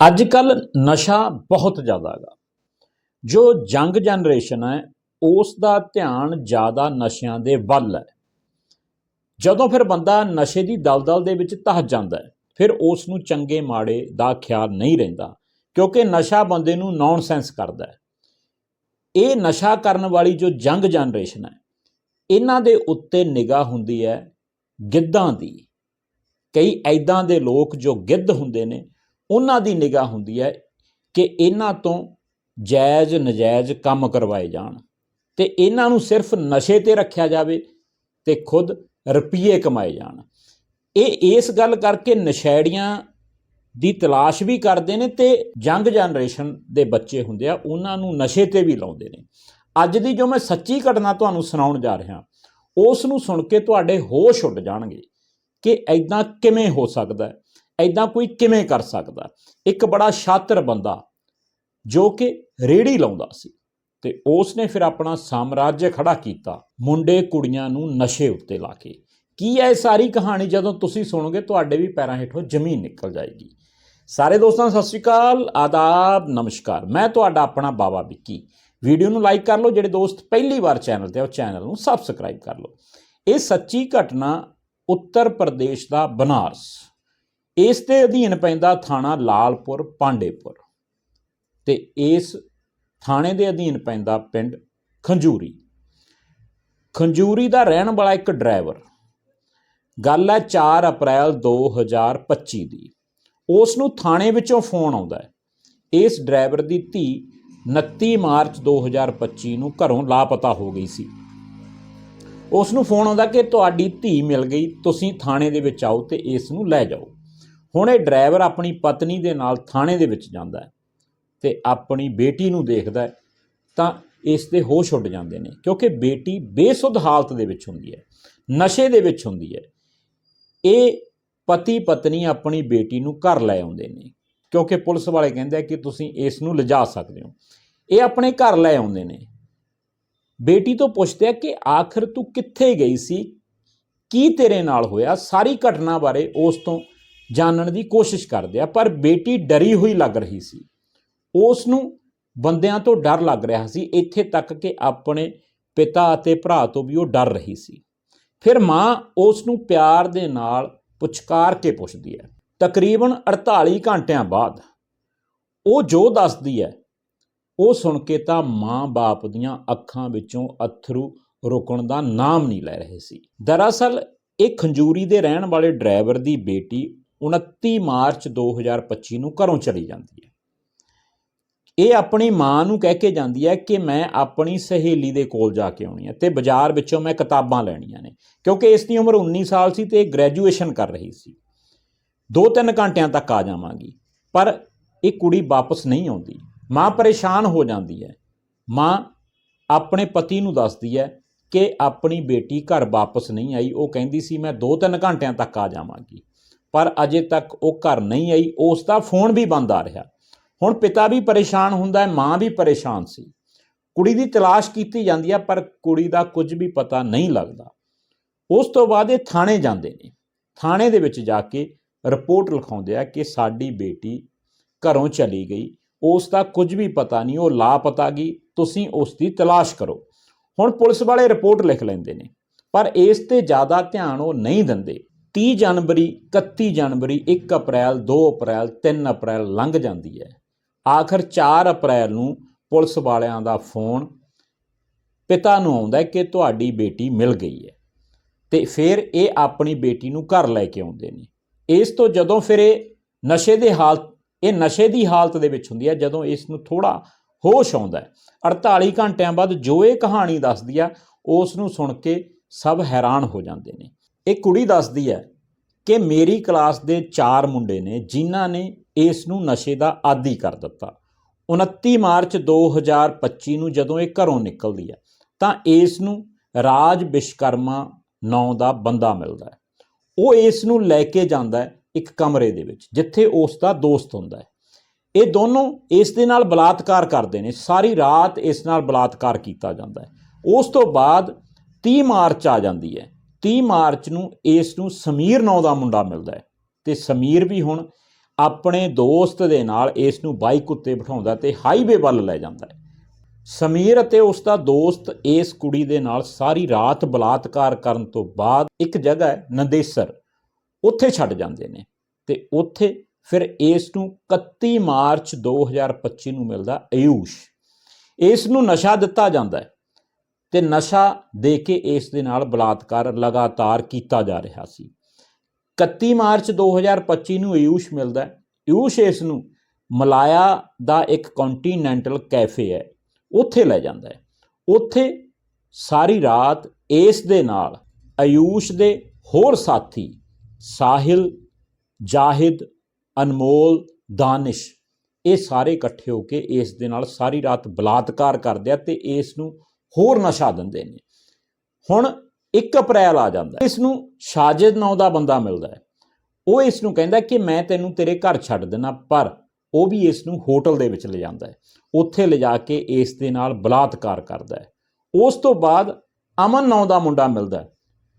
ਅੱਜ ਕੱਲ ਨਸ਼ਾ ਬਹੁਤ ਜ਼ਿਆਦਾ ਹੈਗਾ। ਜੋ ਯੰਗ ਜਨਰੇਸ਼ਨ ਹੈ, ਉਸ ਦਾ ਧਿਆਨ ਜ਼ਿਆਦਾ ਨਸ਼ਿਆਂ ਦੇ ਵੱਲ ਹੈ। ਜਦੋਂ ਫਿਰ ਬੰਦਾ ਨਸ਼ੇ ਦੀ ਦਲਦਲ ਦੇ ਵਿੱਚ ਤਹ ਜਾਂਦਾ ਹੈ, ਫਿਰ ਉਸ ਨੂੰ ਚੰਗੇ ਮਾੜੇ ਦਾ ਖਿਆਲ ਨਹੀਂ ਰਹਿੰਦਾ, ਕਿਉਂਕਿ ਨਸ਼ਾ ਬੰਦੇ ਨੂੰ ਨੌਨਸੈਂਸ ਕਰਦਾ ਹੈ। ਇਹ ਨਸ਼ਾ ਕਰਨ ਵਾਲੀ ਜੋ ਯੰਗ ਜਨਰੇਸ਼ਨ ਹੈ, ਇਹਨਾਂ ਦੇ ਉੱਤੇ ਨਿਗਾਹ ਹੁੰਦੀ ਹੈ ਗਿੱਧਾਂ ਦੀ। ਕਈ ਐਦਾਂ ਦੇ ਲੋਕ ਜੋ ਗਿੱਧ ਹੁੰਦੇ ਨੇ ਉਹਨਾਂ ਦੀ ਨਿਗਾਹ ਹੁੰਦੀ ਹੈ ਕਿ ਇਹਨਾਂ ਤੋਂ ਜਾਇਜ਼ ਨਜਾਇਜ਼ ਕੰਮ ਕਰਵਾਏ ਜਾਣ ਤੇ ਇਹਨਾਂ ਨੂੰ ਸਿਰਫ ਨਸ਼ੇ ਤੇ ਰੱਖਿਆ ਜਾਵੇ ਤੇ ਖੁਦ ਰੁਪਈਏ ਕਮਾਏ ਜਾਣ। ਇਹ ਇਸ ਗੱਲ ਕਰਕੇ ਨਸ਼ੈੜੀਆਂ ਦੀ ਤਲਾਸ਼ ਵੀ ਕਰਦੇ ਨੇ ਤੇ ਯੰਗ ਜਨਰੇਸ਼ਨ ਦੇ ਬੱਚੇ ਹੁੰਦੇ ਆ, ਉਹਨਾਂ ਨੂੰ ਨਸ਼ੇ ਤੇ ਵੀ ਲਾਉਂਦੇ ਨੇ। ਅੱਜ ਦੀ ਜੋ ਮੈਂ ਸੱਚੀ ਘਟਨਾ ਤੁਹਾਨੂੰ ਸੁਣਾਉਣ ਜਾ ਰਿਹਾ, ਉਸ ਨੂੰ ਸੁਣ ਕੇ ਤੁਹਾਡੇ ਹੋਸ਼ ਉੱਡ ਜਾਣਗੇ ਕਿ ਐਦਾਂ ਕਿਵੇਂ ਹੋ ਸਕਦਾ ਹੈ। ਐਦਾਂ ਕੋਈ ਕਿਵੇਂ ਕਰ ਸਕਦਾ? ਇੱਕ ਬੜਾ ਸ਼ਾਤਰ ਬੰਦਾ ਜੋ ਕਿ ਰੇੜੀ ਲਾਉਂਦਾ ਸੀ ਤੇ ਉਸ ਨੇ ਫਿਰ ਆਪਣਾ ਸਾਮਰਾਜ ਖੜਾ ਕੀਤਾ, ਮੁੰਡੇ ਕੁੜੀਆਂ ਨੂੰ ਨਸ਼ੇ ਉੱਤੇ ਲਾ ਕੇ। ਕੀ ਹੈ ਇਹ ਸਾਰੀ ਕਹਾਣੀ ਜਦੋਂ ਤੁਸੀਂ ਸੁਣੋਗੇ, ਤੁਹਾਡੇ ਵੀ ਪੈਰਾਂ ਹੇਠੋਂ ਜ਼ਮੀਨ ਨਿਕਲ ਜਾਏਗੀ। ਸਾਰੇ ਦੋਸਤਾਂ, ਸਤਿ ਸ਼੍ਰੀ ਅਕਾਲ, ਆਦਾਬ, ਨਮਸਕਾਰ। ਮੈਂ ਤੁਹਾਡਾ ਆਪਣਾ ਬਾਬਾ ਵਿੱਕੀ। ਵੀਡੀਓ ਨੂੰ ਲਾਈਕ ਕਰ ਲਓ, ਜਿਹੜੇ ਦੋਸਤ ਪਹਿਲੀ ਵਾਰ ਚੈਨਲ ਤੇ ਆ, ਉਹ ਚੈਨਲ ਨੂੰ ਸਬਸਕ੍ਰਾਈਬ ਕਰ ਲਓ। ਇਹ ਸੱਚੀ ਘਟਨਾ ਉੱਤਰ ਪ੍ਰਦੇਸ਼ ਦਾ ਬਨਾਰਸ ਇਸ ਦੇ ਅਧੀਨ ਪੈਂਦਾ ਥਾਣਾ ਲਾਲਪੁਰ, ਪਾਂਡੇਪੁਰ। ਤੇ ਇਸ ਥਾਣੇ ਦੇ ਅਧੀਨ ਪੈਂਦਾ ਪਿੰਡ ਖੰਜੂਰੀ। ਖੰਜੂਰੀ ਦਾ ਰਹਿਣ ਵਾਲਾ ਇੱਕ ਡਰਾਈਵਰ। ਗੱਲ ਹੈ 4 ਅਪ੍ਰੈਲ 2025 ਦੀ। ਉਸ ਨੂੰ ਥਾਣੇ ਵਿੱਚੋਂ ਫੋਨ ਆਉਂਦਾ ਹੈ। ਇਸ ਡਰਾਈਵਰ ਦੀ ਧੀ 29 ਮਾਰਚ 2025 ਨੂੰ ਘਰੋਂ ਲਾਪਤਾ ਹੋ ਗਈ ਸੀ। ਉਸ ਨੂੰ ਫੋਨ ਆਉਂਦਾ ਕਿ ਤੁਹਾਡੀ ਧੀ ਮਿਲ ਗਈ, ਤੁਸੀਂ ਥਾਣੇ ਦੇ ਵਿੱਚ ਆਓ ਤੇ ਇਸ ਨੂੰ ਲੈ ਜਾਓ। ਹੁਣ ਇਹ ਡਰਾਈਵਰ ਆਪਣੀ ਪਤਨੀ ਦੇ ਨਾਲ ਥਾਣੇ ਦੇ ਵਿੱਚ ਜਾਂਦਾ ਹੈ ਤੇ ਆਪਣੀ ਬੇਟੀ ਨੂੰ ਦੇਖਦਾ ਹੈ, ਤਾਂ ਇਸ ਦੇ ਹੋਸ਼ ਉੱਡ ਜਾਂਦੇ ਨੇ, ਕਿਉਂਕਿ ਬੇਟੀ ਬੇਸੁੱਧ ਹਾਲਤ ਦੇ ਵਿੱਚ ਹੁੰਦੀ ਹੈ, ਨਸ਼ੇ ਦੇ ਵਿੱਚ ਹੁੰਦੀ ਹੈ। ਇਹ ਪਤੀ ਪਤਨੀ ਆਪਣੀ ਬੇਟੀ ਨੂੰ ਘਰ ਲੈ ਆਉਂਦੇ ਨੇ, ਕਿਉਂਕਿ ਪੁਲਿਸ ਵਾਲੇ ਕਹਿੰਦੇ ਕਿ ਤੁਸੀਂ ਇਸ ਨੂੰ ਲਿਜਾ ਸਕਦੇ ਹੋ। ਇਹ ਆਪਣੇ ਘਰ ਲੈ ਆਉਂਦੇ ਨੇ। ਬੇਟੀ ਤੋਂ ਪੁੱਛਦੇ ਆ ਕਿ ਆਖਰ ਤੂੰ ਕਿੱਥੇ ਗਈ ਸੀ? ਕੀ ਤੇਰੇ ਨਾਲ ਹੋਇਆ? ਸਾਰੀ ਘਟਨਾ ਬਾਰੇ ਉਸ ਤੋਂ ਜਾਣਨ ਦੀ ਕੋਸ਼ਿਸ਼ ਕਰਦੇ ਆ, ਪਰ ਬੇਟੀ ਡਰੀ ਹੋਈ ਲੱਗ ਰਹੀ ਸੀ। ਉਸ ਨੂੰ ਬੰਦਿਆਂ ਤੋਂ ਡਰ ਲੱਗ ਰਿਹਾ ਸੀ, ਇੱਥੇ ਤੱਕ ਕਿ ਆਪਣੇ ਪਿਤਾ ਅਤੇ ਭਰਾ ਤੋਂ ਵੀ ਉਹ ਡਰ ਰਹੀ ਸੀ। ਫਿਰ ਮਾਂ ਉਸ ਨੂੰ ਪਿਆਰ ਦੇ ਨਾਲ ਪੁਚਕਾਰ ਕੇ ਪੁੱਛਦੀ ਹੈ, ਤਕਰੀਬਨ 48 ਘੰਟਿਆਂ ਬਾਅਦ। ਉਹ ਜੋ ਦੱਸਦੀ ਹੈ, ਉਹ ਸੁਣ ਕੇ ਤਾਂ ਮਾਂ-ਬਾਪ ਦੀਆਂ ਅੱਖਾਂ ਵਿੱਚੋਂ ਅਥਰੂ ਰੁਕਣ ਦਾ ਨਾਮ ਨਹੀਂ ਲੈ ਰਹੇ ਸੀ। ਦਰਅਸਲ, ਇਹ ਖੰਜੂਰੀ ਦੇ ਰਹਿਣ ਵਾਲੇ ਡਰਾਈਵਰ ਦੀ ਬੇਟੀ 29 ਮਾਰਚ 2025 ਨੂੰ ਘਰੋਂ ਚਲੀ ਜਾਂਦੀ ਹੈ। ਇਹ ਆਪਣੀ ਮਾਂ ਨੂੰ ਕਹਿ ਕੇ ਜਾਂਦੀ ਹੈ ਕਿ ਮੈਂ ਆਪਣੀ ਸਹੇਲੀ ਦੇ ਕੋਲ ਜਾ ਕੇ ਆਉਣੀ ਹੈ ਤੇ ਬਾਜ਼ਾਰ ਵਿੱਚੋਂ ਮੈਂ ਕਿਤਾਬਾਂ ਲੈਣੀਆਂ ਨੇ, ਕਿਉਂਕਿ ਇਸ ਦੀ ਉਮਰ 19 ਸਾਲ ਸੀ ਤੇ ਗ੍ਰੈਜੂਏਸ਼ਨ ਕਰ ਰਹੀ ਸੀ। 2-3 ਘੰਟਿਆਂ ਤੱਕ ਆ ਜਾਵਾਂਗੀ, ਪਰ ਇਹ ਕੁੜੀ ਵਾਪਸ ਨਹੀਂ ਆਉਂਦੀ। ਮਾਂ ਪਰੇਸ਼ਾਨ ਹੋ ਜਾਂਦੀ ਹੈ। ਮਾਂ ਆਪਣੇ ਪਤੀ ਨੂੰ ਦੱਸਦੀ ਹੈ ਕਿ ਆਪਣੀ ਬੇਟੀ ਘਰ ਵਾਪਸ ਨਹੀਂ ਆਈ, ਉਹ ਕਹਿੰਦੀ ਸੀ, ਮੈਂ 2-3 ਘੰਟਿਆਂ ਤੱਕ ਆ ਜਾਵਾਂਗੀ। ਪਰ ਅਜੇ ਤੱਕ ਉਹ ਘਰ ਨਹੀਂ ਆਈ, ਉਸ ਦਾ ਫੋਨ ਵੀ ਬੰਦ ਆ ਰਿਹਾ। ਹੁਣ ਪਿਤਾ ਵੀ ਪਰੇਸ਼ਾਨ ਹੁੰਦਾ ਹੈ, ਮਾਂ ਵੀ ਪਰੇਸ਼ਾਨ ਸੀ। ਕੁੜੀ ਦੀ ਤਲਾਸ਼ ਕੀਤੀ ਜਾਂਦੀ ਹੈ ਪਰ ਕੁੜੀ ਦਾ ਕੁਝ ਵੀ ਪਤਾ ਨਹੀਂ ਲੱਗਦਾ। ਉਸ ਤੋਂ ਬਾਅਦ ਇਹ ਥਾਣੇ ਜਾਂਦੇ ਨੇ। ਥਾਣੇ ਦੇ ਵਿੱਚ ਜਾ ਕੇ ਰਿਪੋਰਟ ਲਿਖਾਉਂਦੇ ਆ ਕਿ ਸਾਡੀ ਬੇਟੀ ਘਰੋਂ ਚਲੀ ਗਈ। ਉਸ ਦਾ ਕੁਝ ਵੀ ਪਤਾ ਨਹੀਂ, ਉਹ ਲਾਪਤਾ ਗਈ। ਤੁਸੀਂ ਉਸ ਦੀ ਤਲਾਸ਼ ਕਰੋ। ਹੁਣ ਪੁਲਿਸ ਵਾਲੇ ਰਿਪੋਰਟ ਲਿਖ ਲੈਂਦੇ ਨੇ, ਪਰ ਇਸ ਤੇ ਜ਼ਿਆਦਾ ਧਿਆਨ ਉਹ ਨਹੀਂ ਦਿੰਦੇ। 30 ਜਨਵਰੀ 31 ਜਨਵਰੀ 1 ਅਪ੍ਰੈਲ 2 ਅਪ੍ਰੈਲ 3 ਅਪ੍ਰੈਲ ਲੰਘ ਜਾਂਦੀ ਹੈ। ਆਖਰ 4 ਅਪ੍ਰੈਲ ਨੂੰ ਪੁਲਿਸ ਵਾਲਿਆਂ ਦਾ ਫੋਨ ਪਿਤਾ ਨੂੰ ਆਉਂਦਾ ਕਿ ਤੁਹਾਡੀ ਬੇਟੀ ਮਿਲ ਗਈ ਹੈ ਤੇ ਫਿਰ ਇਹ ਆਪਣੀ ਬੇਟੀ ਨੂੰ ਘਰ ਲੈ ਕੇ ਆਉਂਦੇ ਨੇ। ਇਸ ਤੋਂ ਜਦੋਂ ਫਿਰ ਇਹ ਨਸ਼ੇ ਦੇ ਹਾਲਤ, ਇਹ ਨਸ਼ੇ ਦੀ ਹਾਲਤ ਦੇ ਵਿੱਚ ਹੁੰਦੀ ਹੈ, ਜਦੋਂ ਇਸ ਨੂੰ ਥੋੜਾ ਹੋਸ਼ ਆਉਂਦਾ ਹੈ। 48 ਘੰਟਿਆਂ ਬਾਅਦ ਜੋ ਇਹ ਕਹਾਣੀ ਦੱਸਦੀ ਆ, ਉਸ ਨੂੰ ਸੁਣ ਕੇ ਸਭ ਹੈਰਾਨ ਹੋ ਜਾਂਦੇ ਨੇ। ਇਹ ਕੁੜੀ ਦੱਸਦੀ ਹੈ ਕਿ ਮੇਰੀ ਕਲਾਸ ਦੇ ਚਾਰ ਮੁੰਡੇ ਨੇ ਜਿਨ੍ਹਾਂ ਨੇ ਇਸ ਨੂੰ ਨਸ਼ੇ ਦਾ ਆਦੀ ਕਰ ਦਿੱਤਾ। 29 ਮਾਰਚ 2025 ਨੂੰ ਜਦੋਂ ਇਹ ਘਰੋਂ ਨਿਕਲਦੀ ਹੈ, ਤਾਂ ਇਸ ਨੂੰ ਰਾਜ ਵਿਸ਼ਕਰਮਾ ਨਾਂ ਦਾ ਬੰਦਾ ਮਿਲਦਾ ਹੈ। ਉਹ ਇਸ ਨੂੰ ਲੈ ਕੇ ਜਾਂਦਾ ਹੈ ਇੱਕ ਕਮਰੇ ਦੇ ਵਿੱਚ, ਜਿੱਥੇ ਉਸ ਦਾ ਦੋਸਤ ਹੁੰਦਾ ਹੈ। ਇਹ ਦੋਨੋਂ ਇਸ ਦੇ ਨਾਲ ਬਲਾਤਕਾਰ ਕਰਦੇ ਨੇ, ਸਾਰੀ ਰਾਤ ਇਸ ਨਾਲ ਬਲਾਤਕਾਰ ਕੀਤਾ ਜਾਂਦਾ ਹੈ। ਉਸ ਤੋਂ ਬਾਅਦ 30 ਮਾਰਚ ਆ ਜਾਂਦੀ ਹੈ 30 ਮਾਰਚ ਨੂੰ ਇਸ ਨੂੰ ਸਮੀਰ ਨਾਂ ਦਾ ਮੁੰਡਾ ਮਿਲਦਾ ਹੈ ਤੇ ਸਮੀਰ ਵੀ ਹੁਣ ਆਪਣੇ ਦੋਸਤ ਦੇ ਨਾਲ ਇਸ ਨੂੰ ਬਾਈਕ ਉੱਤੇ ਬਿਠਾਉਂਦਾ ਤੇ ਹਾਈਵੇ ਵੱਲ ਲੈ ਜਾਂਦਾ ਹੈ। ਸਮੀਰ ਅਤੇ ਉਸ ਦਾ ਦੋਸਤ ਇਸ ਕੁੜੀ ਦੇ ਨਾਲ ਸਾਰੀ ਰਾਤ ਬਲਾਤਕਾਰ ਕਰਨ ਤੋਂ ਬਾਅਦ ਇੱਕ ਜਗ੍ਹਾ ਹੈ, ਨੰਦੇਸਰ। ਉੱਥੇ ਛੱਡ ਜਾਂਦੇ ਨੇ ਤੇ ਉੱਥੇ ਫਿਰ ਇਸ ਨੂੰ 31 ਮਾਰਚ 2025 ਨੂੰ ਮਿਲਦਾ ਆਯੂਸ਼। ਇਸ ਨੂੰ ਨਸ਼ਾ ਦਿੱਤਾ ਜਾਂਦਾ ਹੈ। ਤੇ ਨਸ਼ਾ ਦੇ ਕੇ ਇਸ ਦੇ ਨਾਲ ਬਲਾਤਕਾਰ ਲਗਾਤਾਰ ਕੀਤਾ ਜਾ ਰਿਹਾ ਸੀ। 31 ਮਾਰਚ 2025 ਨੂੰ ਆਯੂਸ਼ ਮਿਲਦਾ ਹੈ। ਆਯੂਸ਼ ਇਸ ਨੂੰ ਮਲਾਇਆ ਦਾ ਇੱਕ ਕੰਟੀਨੈਂਟਲ ਕੈਫੇ ਹੈ। ਉੱਥੇ ਲੈ ਜਾਂਦਾ ਹੈ। ਉੱਥੇ ਸਾਰੀ ਰਾਤ ਇਸ ਦੇ ਨਾਲ ਆਯੂਸ਼ ਦੇ ਹੋਰ ਸਾਥੀ ਸਾਹਿਲ, ਜਾਹਿਦ, ਅਨਮੋਲ, ਦਾਨਿਸ਼ ਇਹ ਸਾਰੇ ਇਕੱਠੇ ਹੋ ਕੇ ਇਸ ਦੇ ਨਾਲ ਸਾਰੀ ਰਾਤ ਬਲਾਤਕਾਰ ਕਰਦੇ ਆ ਤੇ ਇਸ ਨੂੰ ਹੋਰ ਨਸ਼ਾ ਦਿੰਦੇ ਨੇ। ਹੁਣ 1 ਅਪ੍ਰੈਲ ਆ ਜਾਂਦਾ ਇਸ ਨੂੰ ਸਾਜਿਦ ਨਾਂ ਦਾ ਬੰਦਾ ਮਿਲਦਾ ਹੈ। ਉਹ ਇਸ ਨੂੰ ਕਹਿੰਦਾ ਕਿ ਮੈਂ ਤੈਨੂੰ ਤੇਰੇ ਘਰ ਛੱਡ ਦੇਣਾ ਪਰ ਉਹ ਵੀ ਇਸ ਨੂੰ ਹੋਟਲ ਦੇ ਵਿੱਚ ਲਿਜਾਂਦਾ ਹੈ। ਉੱਥੇ ਲਿਜਾ ਕੇ ਇਸ ਦੇ ਨਾਲ ਬਲਾਤਕਾਰ ਕਰਦਾ ਹੈ। ਉਸ ਤੋਂ ਬਾਅਦ ਅਮਨ ਨਾਂ ਦਾ ਮੁੰਡਾ ਮਿਲਦਾ ਹੈ।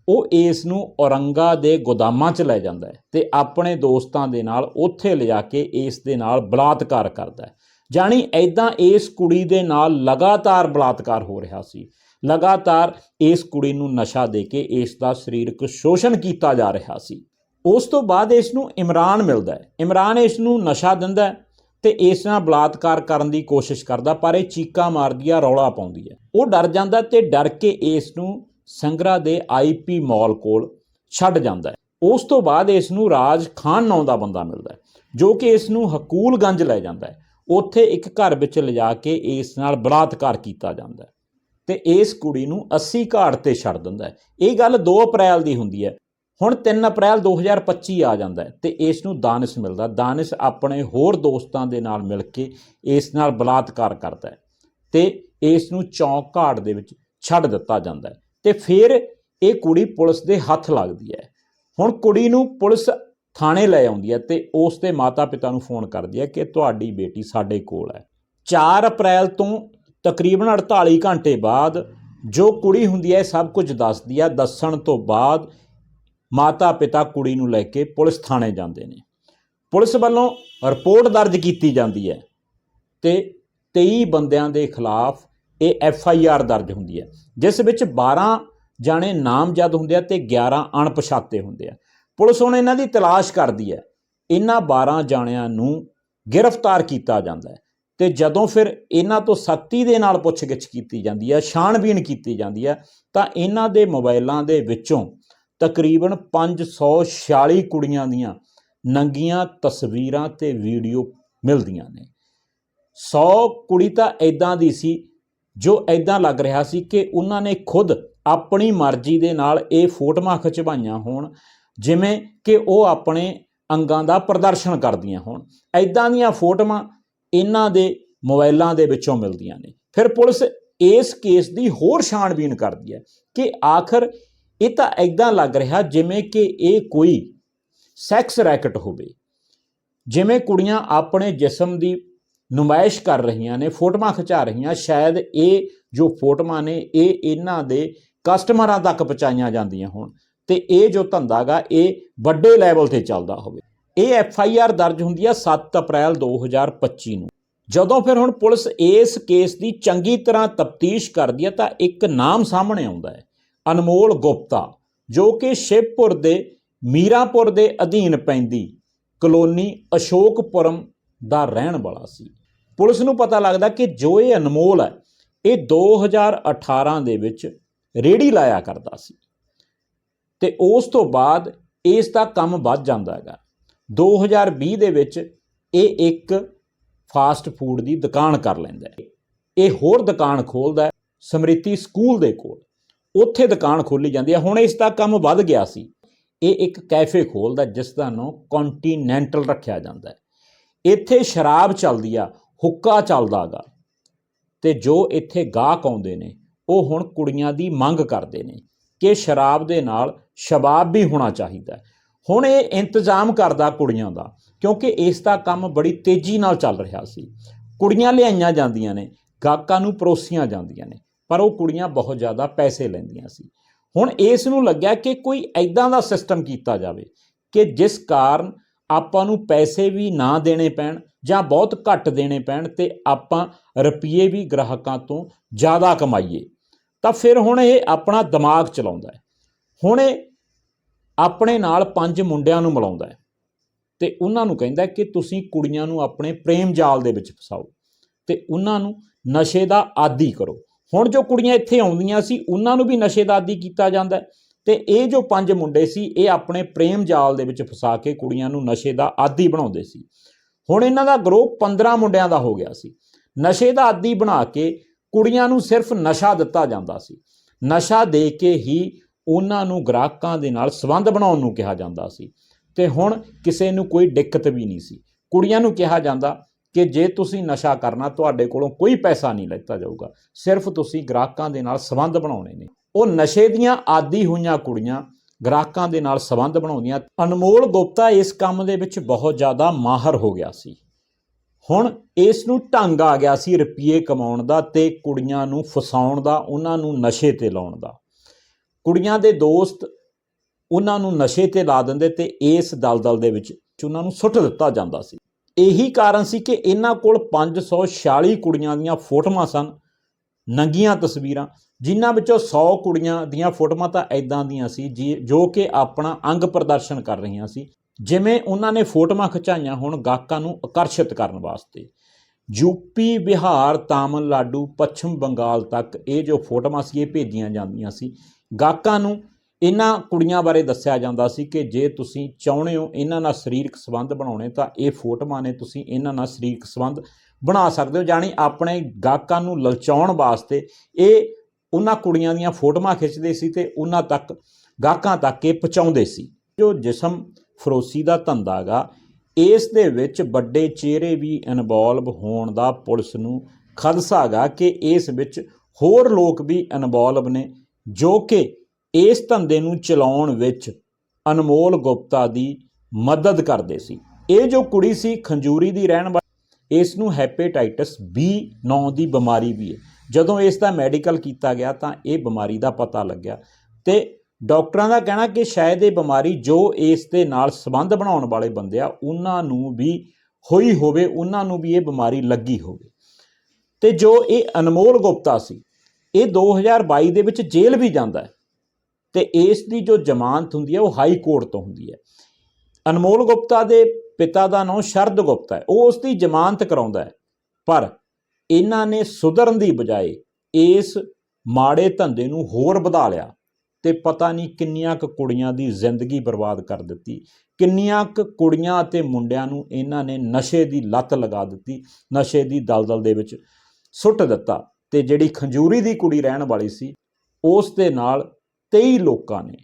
ਉਹ ਇਸ ਨੂੰ ਔਰੰਗਾ ਦੇ ਗੋਦਾਮਾਂ 'ਚ ਲੈ ਜਾਂਦਾ ਹੈ ਤੇ ਆਪਣੇ ਦੋਸਤਾਂ ਦੇ ਨਾਲ ਉੱਥੇ ਲਿਜਾ ਕੇ ਇਸ ਦੇ ਨਾਲ ਬਲਾਤਕਾਰ ਕਰਦਾ ਹੈ। ਜਾਣੀ ਐਦਾਂ ਇਸ ਕੁੜੀ ਦੇ ਨਾਲ ਲਗਾਤਾਰ ਬਲਾਤਕਾਰ ਹੋ ਰਿਹਾ ਸੀ। ਲਗਾਤਾਰ ਇਸ ਕੁੜੀ ਨੂੰ ਨਸ਼ਾ ਦੇ ਕੇ ਇਸ ਦਾ ਸਰੀਰਕ ਸ਼ੋਸ਼ਣ ਕੀਤਾ ਜਾ ਰਿਹਾ ਸੀ। ਉਸ ਤੋਂ ਬਾਅਦ ਇਸ ਨੂੰ ਇਮਰਾਨ ਮਿਲਦਾ ਹੈ। ਇਮਰਾਨ ਇਸ ਨੂੰ ਨਸ਼ਾ ਦਿੰਦਾ ਹੈ ਤੇ ਇਸ ਨਾਲ ਬਲਾਤਕਾਰ ਕਰਨ ਦੀ ਕੋਸ਼ਿਸ਼ ਕਰਦਾ, ਪਰ ਇਹ ਚੀਕਾਂ ਮਾਰਦੀ ਆ ਰੌਲਾ ਪਾਉਂਦੀ ਹੈ। ਉਹ ਡਰ ਜਾਂਦਾ ਤੇ ਡਰ ਕੇ ਇਸ ਨੂੰ ਸੰਗਰਾ ਦੇ ਆਈਪੀ ਮਾਲ ਕੋਲ ਛੱਡ ਜਾਂਦਾ ਹੈ। ਉਸ ਤੋਂ ਬਾਅਦ ਇਸ ਨੂੰ ਰਾਜ ਖਾਨ ਨਾਂ ਦਾ ਬੰਦਾ ਮਿਲਦਾ ਜੋ ਕਿ ਇਸ ਨੂੰ ਹਕੂਲਗੰਜ ਲੈ ਜਾਂਦਾ ਹੈ। ਉੱਥੇ ਇੱਕ ਘਰ ਵਿੱਚ ਲਿਜਾ ਕੇ ਇਸ ਨਾਲ ਬਲਾਤਕਾਰ ਕੀਤਾ ਜਾਂਦਾ ਹੈ ਤੇ ਇਸ ਕੁੜੀ ਨੂੰ 80 ਘਾਟ ਤੇ ਛੱਡ ਦਿੰਦਾ ਹੈ। ਇਹ ਗੱਲ 2 ਅਪ੍ਰੈਲ ਦੀ ਹੁੰਦੀ ਹੈ। ਹੁਣ 3 ਅਪ੍ਰੈਲ 2025 ਆ ਜਾਂਦਾ ਹੈ ਤੇ ਇਸ ਨੂੰ ਦਾਨਿਸ਼ ਮਿਲਦਾ ਦਾਨਿਸ਼ ਆਪਣੇ ਹੋਰ ਦੋਸਤਾਂ ਦੇ ਨਾਲ ਮਿਲ ਕੇ ਇਸ ਨਾਲ ਬਲਾਤਕਾਰ ਕਰਦਾ ਹੈ ਤੇ ਇਸ ਨੂੰ ਚੌਂਕ ਘਾਟ ਦੇ ਵਿੱਚ ਛੱਡ ਦਿੱਤਾ ਜਾਂਦਾ ਹੈ ਤੇ ਫਿਰ ਇਹ ਕੁੜੀ ਪੁਲਿਸ ਦੇ ਹੱਥ ਲੱਗਦੀ ਹੈ। ਹੁਣ ਕੁੜੀ ਨੂੰ ਪੁਲਿਸ ਥਾਣੇ ਲੈ ਆਉਂਦੀ ਹੈ ਤੇ ਉਸ ਦੇ ਮਾਤਾ-ਪਿਤਾ ਨੂੰ ਫੋਨ ਕਰਦੀ ਹੈ ਕਿ ਤੁਹਾਡੀ ਬੇਟੀ ਸਾਡੇ ਕੋਲ ਹੈ। 4 ਅਪ੍ਰੈਲ ਤੋਂ ਤਕਰੀਬਨ 48 ਘੰਟੇ ਬਾਅਦ ਜੋ ਕੁੜੀ ਹੁੰਦੀ ਹੈ, ਇਹ ਸਭ ਕੁਝ ਦੱਸਦੀ ਹੈ। ਦੱਸਣ ਤੋਂ ਬਾਅਦ ਮਾਤਾ-ਪਿਤਾ ਕੁੜੀ ਨੂੰ ਲੈ ਕੇ ਪੁਲਿਸ ਥਾਣੇ ਜਾਂਦੇ ਨੇ। ਪੁਲਿਸ ਵੱਲੋਂ ਰਿਪੋਰਟ ਦਰਜ ਕੀਤੀ ਜਾਂਦੀ ਹੈ ਤੇ 23 ਬੰਦਿਆਂ ਦੇ ਖਿਲਾਫ ਇਹ ਐਫ ਆਈ ਆਰ ਦਰਜ ਹੁੰਦੀ ਹੈ, ਜਿਸ ਵਿੱਚ 12 ਜਾਣੇ ਨਾਮਜ਼ਦ ਹੁੰਦੇ ਆ ਤੇ 11 ਅਣਪਛਾਤੇ ਹੁੰਦੇ ਆ। ਪੁਲਿਸ ਹੁਣ ਇਹਨਾਂ ਦੀ ਤਲਾਸ਼ ਕਰਦੀ ਹੈ। ਇਹਨਾਂ 12 ਜਾਣਿਆਂ ਨੂੰ ਗ੍ਰਿਫਤਾਰ ਕੀਤਾ ਜਾਂਦਾ ਹੈ ਤੇ ਜਦੋਂ ਫਿਰ ਇਹਨਾਂ ਤੋਂ ਸਖਤੀ ਦੇ ਨਾਲ ਪੁੱਛਗਿੱਛ ਕੀਤੀ ਜਾਂਦੀ ਹੈ, ਛਾਣਬੀਣ ਕੀਤੀ ਜਾਂਦੀ ਹੈ, ਤਾਂ ਇਹਨਾਂ ਦੇ ਮੋਬਾਈਲਾਂ ਦੇ ਵਿੱਚੋਂ ਤਕਰੀਬਨ 546 ਕੁੜੀਆਂ ਦੀਆਂ ਨੰਗੀਆਂ ਤਸਵੀਰਾਂ ਤੇ ਵੀਡੀਓ ਮਿਲਦੀਆਂ ਨੇ। 100 ਕੁੜੀ ਤਾਂ ਐਦਾਂ ਦੀ ਸੀ, ਜੋ ਐਦਾਂ ਲੱਗ ਰਿਹਾ ਸੀ ਕਿ ਉਹਨਾਂ ਨੇ ਖੁਦ ਆਪਣੀ ਮਰਜ਼ੀ ਦੇ ਨਾਲ ਇਹ ਫੋਟੋਆਂ ਖਿਚਵਾਈਆਂ ਹੋਣ ਜਿਵੇਂ ਕਿ ਉਹ ਆਪਣੇ ਅੰਗਾਂ ਦਾ ਪ੍ਰਦਰਸ਼ਨ ਕਰਦੀਆਂ ਹੋਣ। ਐਦਾਂ ਦੀਆਂ ਫੋਟੋਆਂ ਇਹਨਾਂ ਦੇ ਮੋਬਾਈਲਾਂ ਦੇ ਵਿੱਚੋਂ ਮਿਲਦੀਆਂ ਨੇ। ਫਿਰ ਪੁਲਿਸ ਇਸ ਕੇਸ ਦੀ ਹੋਰ ਛਾਣਬੀਨ ਕਰਦੀ ਹੈ ਕਿ ਆਖਰ ਇਹ ਤਾਂ ਐਦਾਂ ਲੱਗ ਰਿਹਾ ਜਿਵੇਂ ਕਿ ਇਹ ਕੋਈ ਸੈਕਸ ਰੈਕਟ ਹੋਵੇ। ਜਿਵੇਂ ਕੁੜੀਆਂ ਆਪਣੇ ਜਿਸਮ ਦੀ ਨੁਮਾਇਸ਼ ਕਰ ਰਹੀਆਂ ਨੇ, ਫੋਟੋਆਂ ਖਿਚਾ ਰਹੀਆਂ, ਸ਼ਾਇਦ ਇਹ ਜੋ ਫੋਟੋਆਂ ਨੇ, ਇਹ ਇਹਨਾਂ ਦੇ ਕਸਟਮਰਾਂ ਤੱਕ ਪਹੁੰਚਾਈਆਂ ਜਾਂਦੀਆਂ ਹੋਣ। ਤੇ ਇਹ ਜੋ ਧੰਦਾਗਾ ਇਹ ਵੱਡੇ ਲੈਵਲ ਤੇ ਚੱਲਦਾ ਹੋਵੇ। ਇਹ ਐਫ ਆਈ ਆਰ ਦਰਜ ਹੁੰਦੀ ਹੈ 7 ਅਪ੍ਰੈਲ 2025 ਨੂੰ। ਜਦੋਂ ਫਿਰ ਹੁਣ ਪੁਲਿਸ ਇਸ ਕੇਸ ਦੀ ਚੰਗੀ ਤਰ੍ਹਾਂ ਤਫਤੀਸ਼ ਕਰਦੀ ਹੈ ਤਾਂ ਇੱਕ ਨਾਮ ਸਾਹਮਣੇ ਆਉਂਦਾ ਹੈ, ਅਨਮੋਲ ਗੁਪਤਾ, ਜੋ ਕਿ ਸ਼ਿਵਪੁਰ ਦੇ ਮੀਰਾਪੁਰ ਦੇ ਅਧੀਨ ਪੈਂਦੀ ਕਲੋਨੀ ਅਸ਼ੋਕਪੁਰਮ ਦਾ ਰਹਿਣ ਵਾਲਾ ਸੀ। ਪੁਲਿਸ ਨੂੰ ਪਤਾ ਲੱਗਦਾ ਕਿ ਜੋ ਇਹ ਅਨਮੋਲ ਹੈ, ਇਹ 2018 ਦੇ ਵਿੱਚ ਰੇੜੀ ਲਾਇਆ ਕਰਦਾ ਸੀ। ਤੇ ਉਸ ਤੋਂ ਬਾਅਦ ਇਸ ਦਾ ਕੰਮ ਵੱਧ ਜਾਂਦਾ ਹੈਗਾ। 2020 ਦੇ ਵਿੱਚ ਇਹ ਇੱਕ ਫਾਸਟ ਫੂਡ ਦੀ ਦੁਕਾਨ ਕਰ ਲੈਂਦਾ ਹੈ। ਇਹ ਹੋਰ ਦੁਕਾਨ ਖੋਲਦਾ ਹੈ, ਸਮ੍ਰਿਤੀ ਸਕੂਲ ਦੇ ਕੋਲ। ਉੱਥੇ ਦੁਕਾਨ ਖੋਲੀ ਜਾਂਦੀ ਹੈ। ਹੁਣ ਇਸ ਦਾ ਕੰਮ ਵੱਧ ਗਿਆ ਸੀ। ਇਹ ਇੱਕ ਕੈਫੇ ਖੋਲਦਾ ਜਿਸ ਦਾ ਨਾਮ ਕੰਟੀਨੈਂਟਲ ਰੱਖਿਆ ਜਾਂਦਾ ਹੈ। ਇੱਥੇ ਸ਼ਰਾਬ ਚੱਲਦੀ ਆ, ਹੁੱਕਾ ਚੱਲਦਾਗਾ ਤੇ ਜੋ ਇੱਥੇ ਗਾਹਕ ਆਉਂਦੇ ਨੇ, ਉਹ ਹੁਣ ਕੁੜੀਆਂ ਦੀ ਮੰਗ ਕਰਦੇ ਨੇ ਕਿ ਸ਼ਰਾਬ ਦੇ ਨਾਲ ਸ਼ਬਾਬ ਵੀ ਹੋਣਾ ਚਾਹੀਦਾ ਹੁਣ ਇਹ ਇੰਤਜ਼ਾਮ ਕਰਦਾ ਕੁੜੀਆਂ ਦਾ, ਕਿਉਂਕਿ ਇਸ ਦਾ ਕੰਮ ਬੜੀ ਤੇਜ਼ੀ ਨਾਲ ਚੱਲ ਰਿਹਾ ਸੀ। ਕੁੜੀਆਂ ਲਿਆਈਆਂ ਜਾਂਦੀਆਂ ਨੇ, ਗਾਹਕਾਂ ਨੂੰ ਪਰੋਸੀਆਂ ਜਾਂਦੀਆਂ ਨੇ, ਪਰ ਉਹ ਕੁੜੀਆਂ ਬਹੁਤ ਜ਼ਿਆਦਾ ਪੈਸੇ ਲੈਂਦੀਆਂ ਸੀ। ਹੁਣ ਇਸ ਨੂੰ ਲੱਗਿਆ ਕਿ ਕੋਈ ਐਦਾਂ ਦਾ ਸਿਸਟਮ ਕੀਤਾ ਜਾਵੇ ਕਿ ਜਿਸ ਕਾਰਨ ਆਪਾਂ ਨੂੰ ਪੈਸੇ ਵੀ ਨਾ ਦੇਣੇ ਪੈਣ ਜਾਂ ਬਹੁਤ ਘੱਟ ਦੇਣੇ ਪੈਣ ਤੇ ਆਪਾਂ ਰੁਪਏ ਵੀ ਗ੍ਰਾਹਕਾਂ ਤੋਂ ਜ਼ਿਆਦਾ ਕਮਾਈਏ, ਤਾਂ ਫਿਰ ਹੁਣ ਇਹ ਆਪਣਾ ਦਿਮਾਗ ਚਲਾਉਂਦਾ ਹੈ। ਹੁਣ ਇਹ ਆਪਣੇ ਨਾਲ ਪੰਜ ਮੁੰਡਿਆਂ ਨੂੰ ਮਿਲਾਉਂਦਾ ਹੈ ਤੇ ਉਹਨਾਂ ਨੂੰ ਕਹਿੰਦਾ ਕਿ ਤੁਸੀਂ ਕੁੜੀਆਂ ਨੂੰ ਆਪਣੇ ਪ੍ਰੇਮ ਜਾਲ ਦੇ ਵਿੱਚ ਫਸਾਓ ਤੇ ਉਹਨਾਂ ਨੂੰ ਨਸ਼ੇ ਦਾ ਆਦੀ ਕਰੋ। ਹੁਣ ਜੋ ਕੁੜੀਆਂ ਇੱਥੇ ਆਉਂਦੀਆਂ ਸੀ, ਉਹਨਾਂ ਨੂੰ ਵੀ ਨਸ਼ੇ ਦਾ ਆਦੀ ਕੀਤਾ ਜਾਂਦਾ ਤੇ ਇਹ ਜੋ ਪੰਜ ਮੁੰਡੇ ਸੀ, ਇਹ ਆਪਣੇ ਪ੍ਰੇਮ ਜਾਲ ਦੇ ਵਿੱਚ ਫਸਾ ਕੇ ਕੁੜੀਆਂ ਨੂੰ ਨਸ਼ੇ ਦਾ ਆਦੀ ਬਣਾਉਂਦੇ ਸੀ। ਹੁਣ ਇਹਨਾਂ ਦਾ ਗਰੋਹ 15 ਮੁੰਡਿਆਂ ਦਾ ਹੋ ਗਿਆ ਸੀ। ਨਸ਼ੇ ਦਾ ਆਦੀ ਬਣਾ ਕੇ ਕੁੜੀਆਂ ਨੂੰ ਸਿਰਫ ਨਸ਼ਾ ਦਿੱਤਾ ਜਾਂਦਾ ਸੀ। ਨਸ਼ਾ ਦੇ ਕੇ ਹੀ ਉਹਨਾਂ ਨੂੰ ਗ੍ਰਾਹਕਾਂ ਦੇ ਨਾਲ ਸੰਬੰਧ ਬਣਾਉਣ ਨੂੰ ਕਿਹਾ ਜਾਂਦਾ ਸੀ। ਤੇ ਹੁਣ ਕਿਸੇ ਨੂੰ ਕੋਈ ਦਿੱਕਤ ਵੀ ਨਹੀਂ ਸੀ। ਕੁੜੀਆਂ ਨੂੰ ਕਿਹਾ ਜਾਂਦਾ ਕਿ ਜੇ ਤੁਸੀਂ ਨਸ਼ਾ ਕਰਨਾ, ਤੁਹਾਡੇ ਕੋਲੋਂ ਕੋਈ ਪੈਸਾ ਨਹੀਂ ਲੈਤਾ ਜਾਊਗਾ। ਸਿਰਫ ਤੁਸੀਂ ਗ੍ਰਾਹਕਾਂ ਦੇ ਨਾਲ ਸੰਬੰਧ ਬਣਾਉਣੇ ਨੇ। ਉਹ ਨਸ਼ੇ ਦੀਆਂ ਆਦੀ ਹੋਈਆਂ ਕੁੜੀਆਂ ਗ੍ਰਾਹਕਾਂ ਦੇ ਨਾਲ ਸੰਬੰਧ ਬਣਾਉਂਦੀਆਂ। ਅਨਮੋਲ ਗੁਪਤਾ ਇਸ ਕੰਮ ਦੇ ਵਿੱਚ ਬਹੁਤ ਜ਼ਿਆਦਾ ਮਾਹਰ ਹੋ ਗਿਆ ਸੀ। ਹੁਣ ਇਸ ਨੂੰ ਢੰਗ ਆ ਗਿਆ ਸੀ ਰੁਪਏ ਕਮਾਉਣ ਦਾ ਤੇ ਕੁੜੀਆਂ ਨੂੰ ਫਸਾਉਣ ਦਾ, ਉਹਨਾਂ ਨੂੰ ਨਸ਼ੇ ਤੇ ਲਾਉਣ ਦਾ। ਕੁੜੀਆਂ ਦੇ ਦੋਸਤ ਉਹਨਾਂ ਨੂੰ ਨਸ਼ੇ ਤੇ ਲਾ ਦਿੰਦੇ ਤੇ ਇਸ ਦਲਦਲ ਦੇ ਵਿੱਚ ਉਹਨਾਂ ਨੂੰ ਸੁੱਟ ਦਿੱਤਾ ਜਾਂਦਾ ਸੀ। ਇਹੀ ਕਾਰਨ ਸੀ ਕਿ ਇਹਨਾਂ ਕੋਲ 546 ਕੁੜੀਆਂ ਦੀਆਂ ਫੋਟੋਆਂ ਸਨ, ਨੰਗੀਆਂ ਤਸਵੀਰਾਂ, ਜਿਨ੍ਹਾਂ ਵਿੱਚੋਂ 100 ਕੁੜੀਆਂ ਦੀਆਂ ਫੋਟੋਆਂ ਤਾਂ ਐਦਾਂ ਦੀਆਂ ਸੀ ਜੀ- ਜੋ ਕਿ ਆਪਣਾ ਅੰਗ ਪ੍ਰਦਰਸ਼ਨ ਕਰ ਰਹੀਆਂ ਸੀ, ਜਿਵੇਂ ਉਹਨਾਂ ਨੇ ਫੋਟੋਆਂ ਖਿਚਾਈਆਂ ਹੁਣ ਗਾਹਕਾਂ ਨੂੰ ਆਕਰਸ਼ਿਤ ਕਰਨ ਵਾਸਤੇ। ਯੂਪੀ ਬਿਹਾਰ, ਤਾਮਿਲਨਾਡੂ, ਪੱਛਮ ਬੰਗਾਲ ਤੱਕ ਇਹ ਜੋ ਫੋਟੋਆਂ ਸੀ, ਇਹ ਭੇਜੀਆਂ ਜਾਂਦੀਆਂ ਸੀ। ਗਾਹਕਾਂ ਨੂੰ ਇਹਨਾਂ ਕੁੜੀਆਂ ਬਾਰੇ ਦੱਸਿਆ ਜਾਂਦਾ ਸੀ ਕਿ ਜੇ ਤੁਸੀਂ ਚਾਹੁੰਦੇ ਹੋ ਇਹਨਾਂ ਨਾਲ ਸਰੀਰਕ ਸੰਬੰਧ ਬਣਾਉਣੇ, ਤਾਂ ਇਹ ਫੋਟੋਆਂ ਨੇ ਤੁਸੀਂ ਇਹਨਾਂ ਨਾਲ ਸਰੀਰਕ ਸੰਬੰਧ ਬਣਾ ਸਕਦੇ ਹੋ ਜਾਣੀ ਆਪਣੇ ਗਾਹਕਾਂ ਨੂੰ ਲਲਚਾਉਣ ਵਾਸਤੇ ਇਹ ਉਹਨਾਂ ਕੁੜੀਆਂ ਦੀਆਂ ਫੋਟੋਆਂ ਖਿੱਚਦੇ ਸੀ ਤੇ ਉਹਨਾਂ ਤੱਕ, ਗਾਹਕਾਂ ਤੱਕ ਇਹ ਪਹੁੰਚਾਉਂਦੇ ਸੀ। ਜੋ ਜਿਸਮ ਫਰੋਸੀ ਦਾ ਧੰਦਾ ਗਾ, ਇਸ ਦੇ ਵਿੱਚ ਵੱਡੇ ਚਿਹਰੇ ਵੀ ਇਨਵੋਲਵ ਹੋਣ ਦਾ ਪੁਲਿਸ ਨੂੰ ਖਦਸ਼ਾ ਗਾ ਕਿ ਇਸ ਵਿੱਚ ਹੋਰ ਲੋਕ ਵੀ ਇਨਵੋਲਵ ਨੇ। ਜੋ ਕਿ ਇਸ ਧੰਦੇ ਨੂੰ ਚਲਾਉਣ ਵਿੱਚ ਅਨਮੋਲ ਗੁਪਤਾ ਦੀ ਮਦਦ ਕਰਦੇ ਸੀ। ਇਹ ਜੋ ਕੁੜੀ ਸੀ, ਖੰਜੂਰੀ ਦੀ ਰਹਿਣ ਵਾਲੀ ਇਸ ਨੂੰ ਹੈਪੇਟਾਈਟਸ ਬੀ ਨਾਂ ਦੀ ਬਿਮਾਰੀ ਵੀ ਹੈ। ਜਦੋਂ ਇਸ ਦਾ ਮੈਡੀਕਲ ਕੀਤਾ ਗਿਆ ਤਾਂ ਇਹ ਬਿਮਾਰੀ ਦਾ ਪਤਾ ਲੱਗਿਆ ਤੇ ਡਾਕਟਰਾਂ ਦਾ ਕਹਿਣਾ ਕਿ ਸ਼ਾਇਦ ਇਹ ਬਿਮਾਰੀ ਜੋ ਇਸ ਦੇ ਨਾਲ ਸੰਬੰਧ ਬਣਾਉਣ ਵਾਲੇ ਬੰਦੇ ਆ, ਉਹਨਾਂ ਨੂੰ ਵੀ ਹੋਈ ਹੋਵੇ, ਉਹਨਾਂ ਨੂੰ ਵੀ ਇਹ ਬਿਮਾਰੀ ਲੱਗੀ ਹੋਵੇ। ਤੇ ਜੋ ਇਹ ਅਨਮੋਲ ਗੁਪਤਾ ਸੀ ਇਹ 2022 ਦੇ ਵਿੱਚ ਜੇਲ੍ਹ ਵੀ ਜਾਂਦਾ ਹੈ ਤੇ ਇਸ ਦੀ ਜੋ ਜ਼ਮਾਨਤ ਹੁੰਦੀ ਹੈ, ਉਹ ਹਾਈ ਕੋਰਟ ਤੋਂ ਹੁੰਦੀ ਹੈ। ਅਨਮੋਲ ਗੁਪਤਾ ਦੇ ਪਿਤਾ ਦਾ ਨਾਮ ਸ਼ਰਦ ਗੁਪਤਾ ਹੈ। ਉਹ ਉਸ ਦੀ ਜ਼ਮਾਨਤ ਕਰਾਉਂਦਾ ਹੈ, ਪਰ ਇਹਨਾਂ ਨੇ ਸੁਧਰਨ ਦੀ ਬਜਾਏ ਇਸ ਮਾੜੇ ਧੰਦੇ ਨੂੰ ਹੋਰ ਵਧਾ ਲਿਆ ਤੇ ਪਤਾ ਨਹੀਂ ਕਿੰਨੀਆਂ ਕੁ ਕੁੜੀਆਂ ਦੀ ਜ਼ਿੰਦਗੀ ਬਰਬਾਦ ਕਰ ਦਿੱਤੀ, ਕਿੰਨੀਆਂ ਕੁ ਕੁੜੀਆਂ ਅਤੇ ਮੁੰਡਿਆਂ ਨੂੰ ਇਹਨਾਂ ਨੇ ਨਸ਼ੇ ਦੀ ਲੱਤ ਲਗਾ ਦਿੱਤੀ, ਨਸ਼ੇ ਦੀ ਦਲਦਲ ਦੇ ਵਿੱਚ ਸੁੱਟ ਦਿੱਤਾ। ਤੇ ਜਿਹੜੀ ਖੰਜੂਰੀ ਦੀ ਕੁੜੀ ਰਹਿਣ ਵਾਲੀ ਸੀ, ਉਸ ਦੇ ਨਾਲ 23 ਲੋਕਾਂ ਨੇ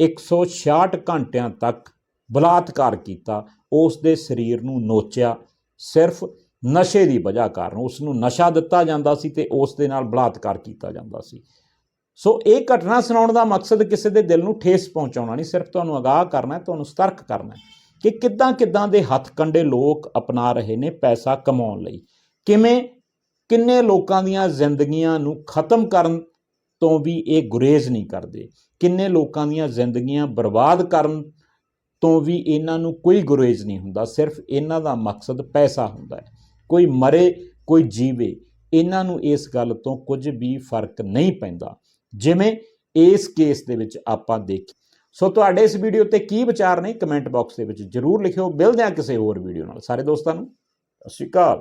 166 ਘੰਟਿਆਂ ਤੱਕ ਬਲਾਤਕਾਰ ਕੀਤਾ, ਉਸ ਦੇ ਸਰੀਰ ਨੂੰ ਨੋਚਿਆ, ਸਿਰਫ ਨਸ਼ੇ ਦੀ ਵਜ੍ਹਾ ਕਾਰਨ ਉਸ ਨੂੰ ਨਸ਼ਾ ਦਿੱਤਾ ਜਾਂਦਾ ਸੀ ਤੇ ਉਸ ਦੇ ਨਾਲ ਬਲਾਤਕਾਰ ਕੀਤਾ ਜਾਂਦਾ ਸੀ। ਸੋ ਇਹ ਘਟਨਾ ਸੁਣਾਉਣ ਦਾ ਮਕਸਦ ਕਿਸੇ ਦੇ ਦਿਲ ਨੂੰ ਠੇਸ ਪਹੁੰਚਾਉਣਾ ਨਹੀਂ, ਸਿਰਫ ਤੁਹਾਨੂੰ ਅਗਾਹ ਕਰਨਾ ਹੈ, ਤੁਹਾਨੂੰ ਸਤਰਕ ਕਰਨਾ ਹੈ ਕਿ ਕਿੱਦਾਂ ਕਿੱਦਾਂ ਦੇ ਹੱਥ ਕੰਡੇ ਲੋਕ ਅਪਣਾ ਰਹੇ ਨੇ ਪੈਸਾ ਕਮਾਉਣ ਲਈ। ਕਿਵੇਂ ਕਿੰਨੇ ਲੋਕਾਂ ਦੀਆਂ ਜ਼ਿੰਦਗੀਆਂ ਨੂੰ ਖਤਮ ਕਰਨ ਤੋਂ ਵੀ ਇਹ ਗੁਰੇਜ਼ ਨਹੀਂ ਕਰਦੇ? ਕਿੰਨੇ ਲੋਕਾਂ ਦੀਆਂ ਜ਼ਿੰਦਗੀਆਂ ਬਰਬਾਦ ਕਰਨ ਤੋਂ ਵੀ ਇਹਨਾਂ ਨੂੰ ਕੋਈ ਗੁਰੇਜ਼ ਨਹੀਂ ਹੁੰਦਾ? ਸਿਰਫ ਇਹਨਾਂ ਦਾ ਮਕਸਦ ਪੈਸਾ ਹੁੰਦਾ ਹੈ। ਕੋਈ ਮਰੇ, ਕੋਈ ਜੀਵੇ, ਇਹਨਾਂ ਨੂੰ ਇਸ ਗੱਲ ਤੋਂ ਕੁਝ ਵੀ ਫ਼ਰਕ ਨਹੀਂ ਪੈਂਦਾ। ਜਿਵੇਂ ਇਸ ਕੇਸ ਦੇ ਵਿੱਚ ਆਪਾਂ ਦੇਖੀ ਸੋ ਤੁਹਾਡੇ ਇਸ ਵੀਡੀਓ ਤੇ ਕੀ ਵਿਚਾਰ ਨੇ? ਕਮੈਂਟ ਬਾਕਸ ਦੇ ਵਿੱਚ ਜਰੂਰ ਲਿਖਿਓ। ਮਿਲਦੇ ਹਾਂ ਕਿਸੇ ਹੋਰ ਵੀਡੀਓ ਨਾਲ। ਸਾਰੇ ਦੋਸਤਾਂ ਨੂੰ, ਸਤਿ ਸ਼੍ਰੀ ਅਕਾਲ।